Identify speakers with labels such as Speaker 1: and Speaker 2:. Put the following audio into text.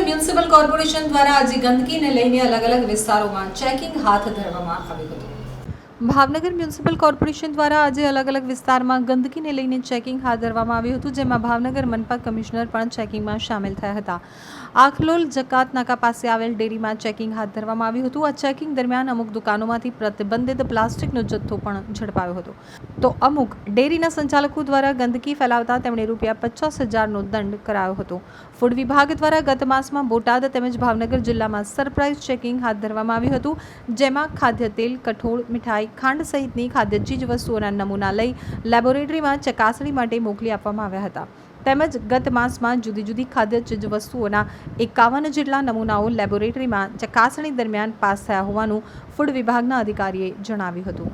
Speaker 1: Municipal corporation દ્વારા આજે ગંદકીને લઈને અલગ અલગ વિસ્તારોમાં ચેકિંગ હાથ ધરવામાં આવ્યું હતું. ભાવનગર મ્યુનિસિપલ કોર્પોરેશન દ્વારા આજે અલગ અલગ વિસ્તારમાં ગંદકીને લઈને ચેકિંગ હાથ ધરવામાં આવ્યું હતું, જેમાં ભાવનગર મનપા કમિશનર પણ ચેકિંગમાં સામેલ થયા હતા. આખલોલ જકાત નાકા પાસે આવેલ ડેરીમાં ચેકિંગ હાથ ધરવામાં આવ્યું હતું. આ ચેકિંગ દરમિયાન અમુક દુકાનોમાંથી પ્રતિબંધિત પ્લાસ્ટિકનો જથ્થો પણ ઝડપાયો હતો. તો અમુક ડેરીના સંચાલકો દ્વારા ગંદકી ફેલાવતા તેમણે રૂપિયા પચાસ હજારનો દંડ કરાયો હતો. ફૂડ વિભાગ દ્વારા ગત માસમાં બોટાદ તેમજ ભાવનગર જિલ્લામાં સરપ્રાઇઝ ચેકિંગ હાથ ધરવામાં આવ્યું હતું, જેમાં ખાદ્ય તેલ કઠોળ, મીઠાઈ ખાંડ સહિતની ખાદ્ય ચીજ વસ્તુઓના નમૂના લઈ લેબોરેટરીમાં ચકાસણી માટે મોકલી આપવામાં આવ્યા હતા. તેમજ ગત માસમાં જુદી જુદી ખાદ્ય ચીજ વસ્તુઓના એકાવન જેટલા નમૂનાઓ લેબોરેટરીમાં ચકાસણી દરમિયાન પાસ થયા હોવાનું ફૂડ વિભાગના અધિકારીએ જણાવ્યું હતું.